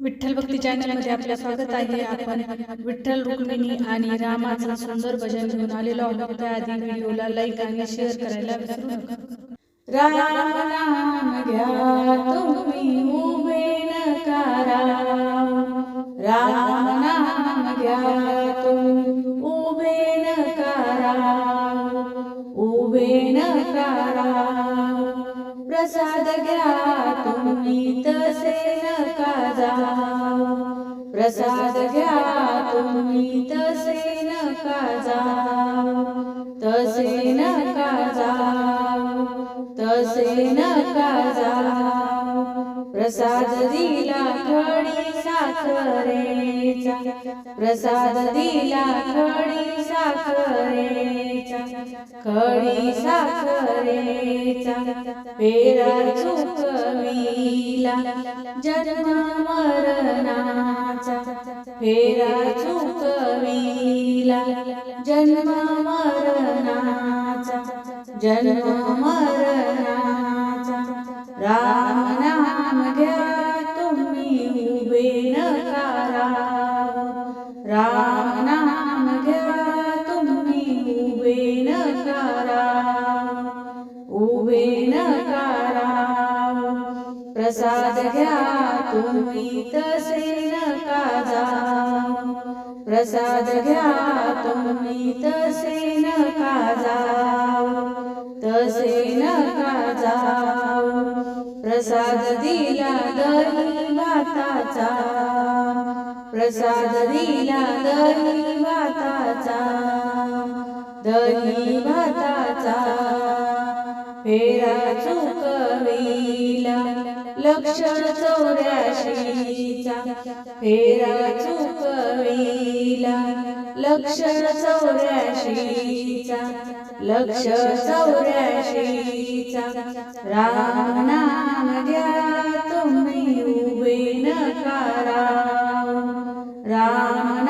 विठ्ठल भक्ती चॅनलमध्ये आपलं स्वागत आहे. आपण विठ्ठल रुक्मिणी आणि रामाचं सुंदर भजन घेऊन आलेलो आहोत. त्याआधी व्हिडिओला लाईक आणि शेअर करायला विसरू नका. राम नाम घ्या तुम्ही उभे राम नाम घ्या तुम्ही उभे नका राव उभे नका राव प्रसाद घ्या तुम्ही तसे प्रसाद घ्या तुम्ही तसे नका जाव तसे नका जाव तसे नका जाव प्रसाद दिला खडी साखरेचा. प्रसाद दिला खडी साखरेचा. खडी साखरेचा. पेरा चुकविला. जन्म मरणा फेरा चुकविला जन्म मरणाचा जन्म मरणाचा. राम नाम घ्या तुम्ही उभे नका राम नाम घ्या तुम्ही उभे नका राव उभे नका प्रसाद घ्या तुम्ही तसे. नका प्रसाद घ्या तुम्ही तसे नका जाव तसे नका जाव प्रसाद दिला दही भाताचा प्रसाद दिला दही भाताचा दही भाताचा फेरा चुकवी लक्षण चौऱ्याशीचा फेरा चुकविला. लक्षण चौऱ्याशीचा लक्ष चौऱ्याशीचा राम नाम घ्या तुम्ही उभे नकारा. राम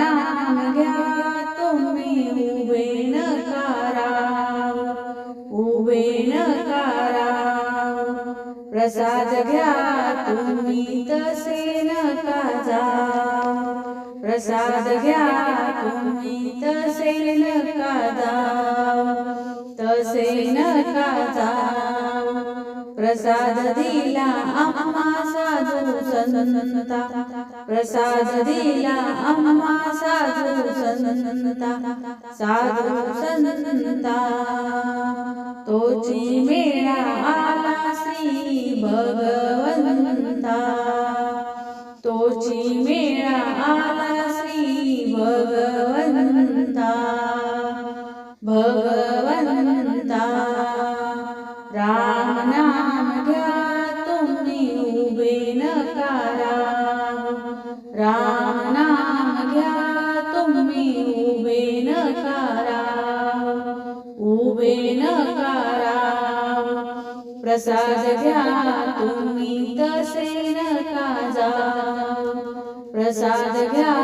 प्रसाद घ्या तुम्ही तसे नका जाव प्रसाद घ्या तुम्ही तसे नका जाव तसे नका जाव प्रसाद दिला अम्मा साधू संता. प्रसाद दिला अम्मा साधू संता. साधू संता. तोची मेळा आला नाही भगवंता. तोची मेळा आला श्री भगवंता. भगवंता राम नाम घ्या तुम्ही उभे नकारा राम नाम घ्या तुम्ही उभे नकारा उभे नका प्रसाद घ्या तुम्ही तसे नका जाव प्रसाद घ्या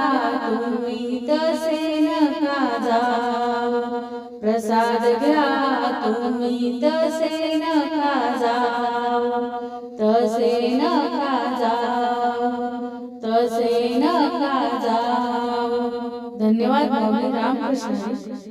तुम्ही तसे नका जाव प्रसाद घ्या तुम्ही तसे नका जाव तसे नका जाव तसे नका जाव धन्यवाद रामकृष्ण.